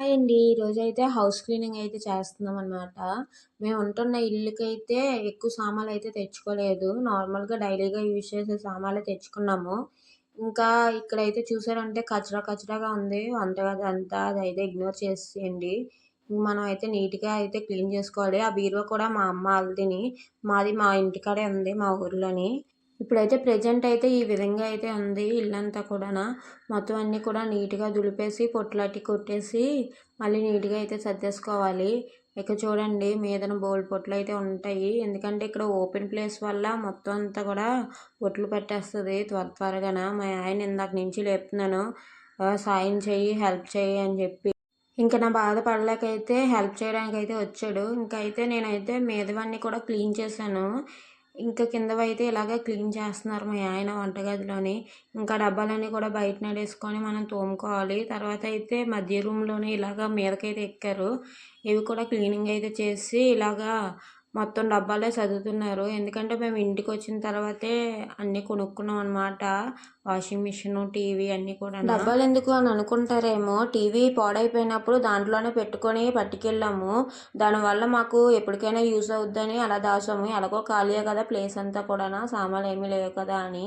Hi అండి. అయితే house cleaning అయితే చేస్తున్నాం అనమాట. మేము ఉంటున్న ఇల్లుకైతే ఎక్కువ సామాన్లయితే తెచ్చుకోలేదు. నార్మల్‌గా డైలీగా యూజ్ చేసే సామాన్లే తెచ్చుకున్నాము. ఇంకా ఇక్కడైతే చూసారంటే కచరా కచరాగా ఉంది. వంటగది అంతా అదైతే ఇగ్నోర్ చేసేయండి. మనం అయితే నీట్‌గా అయితే క్లీన్ చేసుకోవాలి. ఆ బీరువా కూడా మా అమ్మ వాళ్ళదిని మాది మా ఇంటికాడే ఉంది మా ఊర్లోని. ఇప్పుడైతే ప్రెజెంట్ అయితే ఈ విధంగా అయితే ఉంది ఇల్లంతా కూడా మొత్తం అన్నీ కూడా నీట్‌గా దులిపేసి పొట్లాటి కొట్టేసి మళ్ళీ నీట్‌గా అయితే సర్దేసుకోవాలి. ఇక చూడండి మీదన బోల్డ్ పొట్లు అయితే ఉంటాయి. ఎందుకంటే ఇక్కడ ఓపెన్ ప్లేస్ వల్ల మొత్తం అంతా కూడా పొట్లు పెట్టేస్తుంది త్వర త్వరగాన. మా ఆయన ఇందాక నుంచి లేపుతున్నాను. సాయం చెయ్యి, హెల్ప్ చెయ్యి అని చెప్పి. ఇంకా నా బాధ పడలేకైతే హెల్ప్ అయితే వచ్చాడు. ఇంకైతే నేనైతే మీదవన్నీ కూడా క్లీన్ చేశాను. ఇంకా కిందవైతే ఇలాగే క్లీన్ చేస్తున్నారు మా ఆయన వంటగదిలోని. ఇంకా డబ్బాలన్నీ కూడా బయట నడేసుకొని మనం తోముకోవాలి. తర్వాత అయితే మధ్య రూమ్లోనే ఇలాగ మీదకైతే ఎక్కారు. ఇవి కూడా క్లీనింగ్ అయితే చేసి ఇలాగా మొత్తం డబ్బాలే చదువుతున్నారు ఎందుకంటే మేము ఇంటికి వచ్చిన తర్వాతే అన్నీ కొనుక్కున్నాం అనమాట. వాషింగ్ మిషన్ టీవీ అన్నీ డబ్బాలు ఎందుకు అని అనుకుంటారేమో. టీవీ పాడైపోయినప్పుడు దాంట్లోనే పెట్టుకొని పట్టుకెళ్ళాము. దానివల్ల మాకు ఎప్పటికైనా యూజ్ అవుద్దని అలా దాచాము. ఎలాగో ఖాళీయే కదా ప్లేస్ అంతా కూడా సామాన్లు ఏమీ లేవు కదా అని.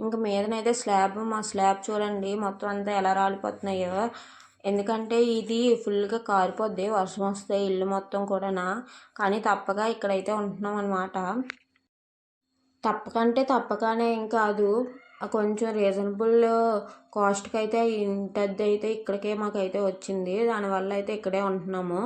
ఇంక మీదనైతే స్లాబ్ మా స్లాబ్ చూడండి మొత్తం అంతా ఎలా రాలిపోతున్నాయో. ఎందుకంటే ఇది ఫుల్‌గా కారిపోద్ది వర్షం వస్తే ఇల్లు మొత్తం కూడానా కానీ తప్పక ఇక్కడైతే ఉంటున్నాం అనమాట. తప్పకంటే తప్పకనే ఏం కాదు. కొంచెం రీజనబుల్ కాస్ట్కి అయితే ఇంటద్ది అయితే ఇక్కడికే మాకైతే వచ్చింది. దానివల్ల అయితే ఇక్కడే ఉంటున్నాము.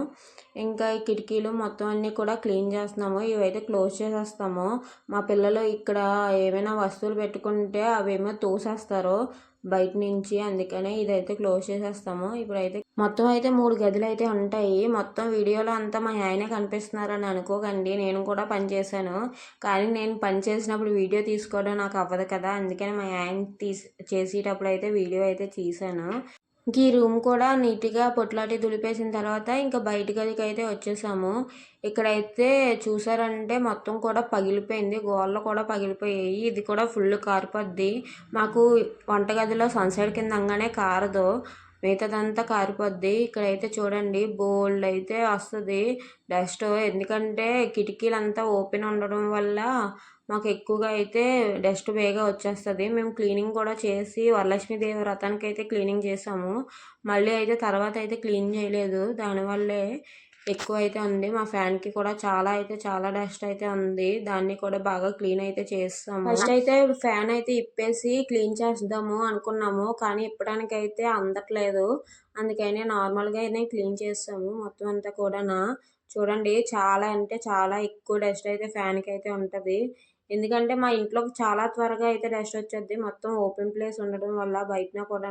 ఇంకా ఈ కిటికీలు మొత్తం అన్నీ కూడా క్లీన్ చేస్తున్నాము. ఇవైతే క్లోజ్ చేసేస్తాము. మా పిల్లలు ఇక్కడ ఏమైనా వస్తువులు పెట్టుకుంటే అవేమో తోసేస్తారు బయట నుంచి. అందుకనే ఇదైతే క్లోజ్ చేసేస్తాము. ఇప్పుడైతే మొత్తం అయితే మూడు గదులు అయితే ఉంటాయి. మొత్తం వీడియోలో అంతా మా ఆయనే కనిపిస్తున్నారని అనుకోకండి. నేను కూడా పని చేశాను. కానీ నేను పని చేసినప్పుడు వీడియో తీసుకోవడం నాకు అవ్వదు కదా! అందుకని మా ఆయన తీసి చేసేటప్పుడు అయితే వీడియో అయితే తీశాను. ఇంక ఈ రూమ్ కూడా నీట్‌గా పొట్లాటి దులిపేసిన తర్వాత ఇంకా బయట గదికి అయితే వచ్చేసాము. ఇక్కడైతే చూసారంటే మొత్తం కూడా పగిలిపోయింది. గోడలు కూడా పగిలిపోయాయి. ఇది కూడా ఫుల్ కారిపోద్ది. మాకు వంటగదిలో సన్‌సైడ్ కింద అంగానే కారదు. మిగతాదంతా కారిపోద్ది. ఇక్కడైతే చూడండి బోల్డ్ అయితే వస్తుంది డస్ట్ ఎందుకంటే కిటికీలంతా ఓపెన్ ఉండడం వల్ల మాకు ఎక్కువగా అయితే డస్ట్ బేగా వచ్చేస్తుంది మేము క్లీనింగ్ కూడా చేసి వరలక్ష్మీదేవి అయితే క్లీనింగ్ చేసాము. మళ్ళీ అయితే తర్వాత అయితే క్లీన్ చేయలేదు. దానివల్లే ఎక్కువ అయితే ఉంది. మా ఫ్యాన్‌కి కూడా చాలా అయితే చాలా డస్ట్ అయితే ఉంది. దాన్ని కూడా బాగా క్లీన్ అయితే చేస్తాము ఫస్ట్ అయితే ఫ్యాన్ అయితే ఇప్పేసి క్లీన్ చేద్దాము అనుకున్నాము. కానీ ఇప్పడానికి అయితే అందట్లేదు. అందుకని అయితే క్లీన్ చేసాము మొత్తం అంతా కూడాన. చూడండి చాలా అంటే చాలా ఎక్కువ డస్ట్ అయితే ఫ్యాన్‌కైతే ఉంటది. ఎందుకంటే మా ఇంట్లో చాలా త్వరగా అయితే డస్ట్ వచ్చేది మొత్తం ఓపెన్ ప్లేస్ ఉండడం వల్ల బయటన కూడా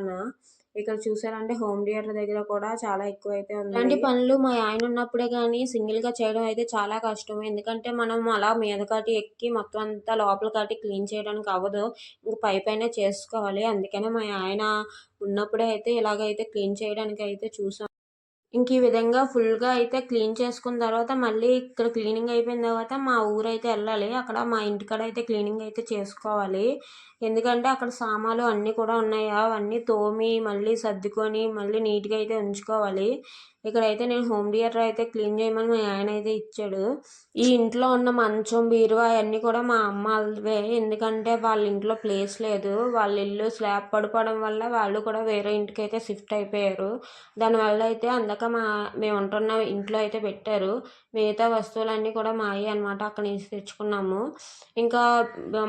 ఇక్కడ చూసారంటే హోమ్ థియేటర్ దగ్గర కూడా చాలా ఎక్కువ అయితే ఉంది. ఇలాంటి పనులు మా ఆయన ఉన్నప్పుడే గానీ సింగిల్‌గా చేయడం అయితే చాలా కష్టం. ఎందుకంటే మనం అలా మీద కాటి ఎక్కి మొత్తం అంతా లోపలికాటి క్లీన్ చేయడానికి అవ్వదు. ఇంక పైపైనే చేసుకోవాలి. అందుకనే మా ఆయన ఉన్నప్పుడే అయితే ఇలాగైతే క్లీన్ చేయడానికి అయితే చూసాం. ఇంక ఈ విధంగా ఫుల్‌గా అయితే క్లీన్ చేసుకున్న తర్వాత మళ్ళీ ఇక్కడ క్లీనింగ్ అయిపోయిన తర్వాత మా ఊరైతే వెళ్ళాలి అక్కడ మా ఇంటికాడ అయితే క్లీనింగ్ అయితే చేసుకోవాలి. ఎందుకంటే అక్కడ సామాన్లు అన్నీ కూడా ఉన్నాయి. అవన్నీ తోమి మళ్ళీ సర్దుకొని మళ్ళీ నీట్‌గా అయితే ఉంచుకోవాలి. ఇక్కడైతే నేను హోమ్ థియేటర్ అయితే క్లీన్ చేయమని మా ఆయన అయితే ఇచ్చాడు. ఈ ఇంట్లో ఉన్న మంచం, బీరువా అవన్నీ కూడా మా అమ్మ ఎందుకంటే వాళ్ళ ఇంట్లో ప్లేస్ లేదు. వాళ్ళ ఇల్లు స్లాబ్ పడిపోవడం వల్ల వాళ్ళు కూడా వేరే ఇంటికి అయితే షిఫ్ట్ అయిపోయారు. దానివల్ల అయితే అందక మా మేము ఉంటున్న ఇంట్లో అయితే పెట్టారు. మిగతా వస్తువులన్నీ కూడా మాయే అనమాట. అక్కడి నుంచి తెచ్చుకున్నాము. ఇంకా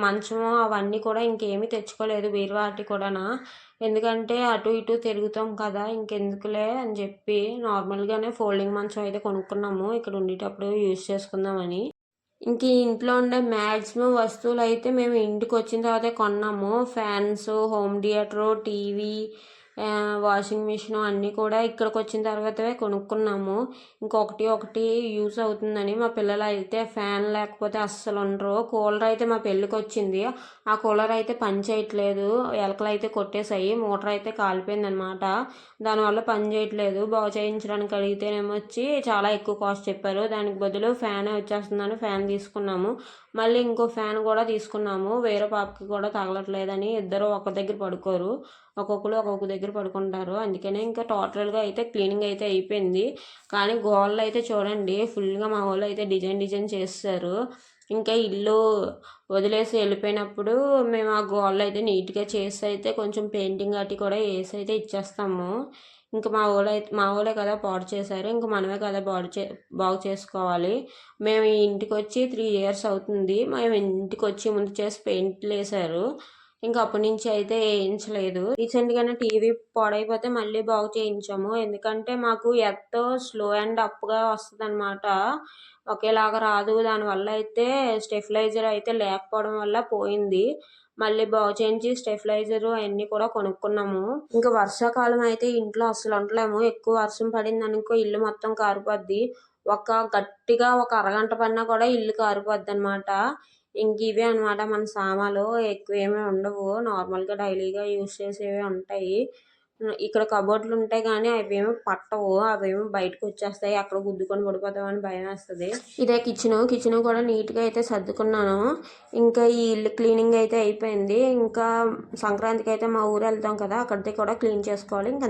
మంచము అవన్నీ కూడా ఇంకేమీ తెచ్చుకోలేదు బీరువా అటు ఎందుకంటే అటు ఇటు తిరుగుతాం కదా! ఇంకెందుకులే అని చెప్పి నార్మల్‌గానే ఫోల్డింగ్ మంచం అయితే కొనుక్కున్నాము. ఇక్కడ ఉండేటప్పుడు యూజ్ చేసుకుందామని. ఇంక ఇంట్లో ఉండే మ్యాక్సిమం వస్తువులు అయితే మేము ఇంటికి వచ్చిన తర్వాతే కొన్నాము. Fans, home theatre, TV washing machine అన్నీ కూడా ఇక్కడికి వచ్చిన తర్వాతే కొనుక్కున్నాము. ఇంకొకటి ఒకటి యూస్ అవుతుందని మా పిల్లలైతే ఫ్యాన్ లేకపోతే అస్సలు ఉండరు. కూలర్ అయితే మా పెళ్ళికొచ్చింది. ఆ కూలర్ అయితే పని చేయట్లేదు. ఎలకలు అయితే కొట్టేసాయి. మోటర్ అయితే కాలిపోయిందనమాట. దానివల్ల పని చేయట్లేదు. బాగు చేయించడానికి అడిగితేనేమో వచ్చి చాలా ఎక్కువ కాస్ట్ చెప్పారు. దానికి బదులు ఫ్యాన్ వచ్చేస్తుందని ఫ్యాన్ తీసుకున్నాము. మళ్ళీ ఇంకో ఫ్యాన్ కూడా తీసుకున్నాము. వేరే పాపకి కూడా తగలట్లేదని ఇద్దరు ఒక దగ్గర పడుకోరు. ఒక్కొక్కరు ఒక్కొక్క దగ్గర పడుకుంటారు. అందుకనే ఇంకా టోటల్గా అయితే క్లీనింగ్ అయితే అయిపోయింది. కానీ గోడలు అయితే చూడండి ఫుల్గా మా వాళ్ళు అయితే డిజైన్ డిజైన్ చేస్తారు. ఇంకా ఇల్లు వదిలేసి వెళ్ళిపోయినప్పుడు మేము ఆ గోళ్ళు అయితే నీట్గా చేసి అయితే కొంచెం పెయింటింగ్ అటు కూడా వేసి అయితే ఇచ్చేస్తాము. ఇంకా మా వాళ్ళు అయితే మా వాళ్ళే కదా పాడు చేశారు. ఇంకా మనమే కదా బాడు చే బాగు చేసుకోవాలి. మేము ఈ ఇంటికి వచ్చి త్రీ ఇయర్స్ అవుతుంది. మేము ఇంటికి వచ్చి ముందు చేసి పెయింట్లు వేశారు. ఇంకా అప్పటి నుంచి అయితే వేయించలేదు. రీసెంట్గానే టీవీ పాడైపోతే మళ్ళీ బాగు చేయించాము. ఎందుకంటే మాకు ఎత్తో స్లో అండ్ అప్గా వస్తుంది అనమాట ఒకేలాగా రాదు. దానివల్ల అయితే స్టెఫిలైజర్ అయితే లేకపోవడం వల్ల పోయింది. మళ్ళీ బాగు చేయించి స్టెఫిలైజర్ అవన్నీ కూడా కొనుక్కున్నాము. ఇంకా వర్షాకాలం అయితే ఇంట్లో అసలు ఉండలేము. ఎక్కువ వర్షం పడింది అనుకో ఇల్లు మొత్తం కారిపోద్ది. ఒక గట్టిగా ఒక అరగంట పడినా కూడా ఇల్లు కారిపోద్ది అనమాట ఇంక ఇవే అనమాట మన సామాన్లు ఎక్కువ ఏమీ ఉండవు. నార్మల్గా డైలీగా యూస్ చేసేవే ఉంటాయి. ఇక్కడ కబోర్డ్లు ఉంటాయి కానీ అవేమో పట్టవు. అవేమో బయటకు వచ్చేస్తాయి. అక్కడ గుద్దుకొని పడిపోతామని భయం వేస్తుంది. ఇదే కిచెన్. కిచెన్ కూడా నీట్గా అయితే సర్దుకున్నాను. ఇంకా ఈ ఇల్లు క్లీనింగ్ అయితే అయిపోయింది. ఇంకా సంక్రాంతికి అయితే మా ఊరు వెళ్తాం కదా అక్కడితే కూడా క్లీన్ చేసుకోవాలి. ఇంకా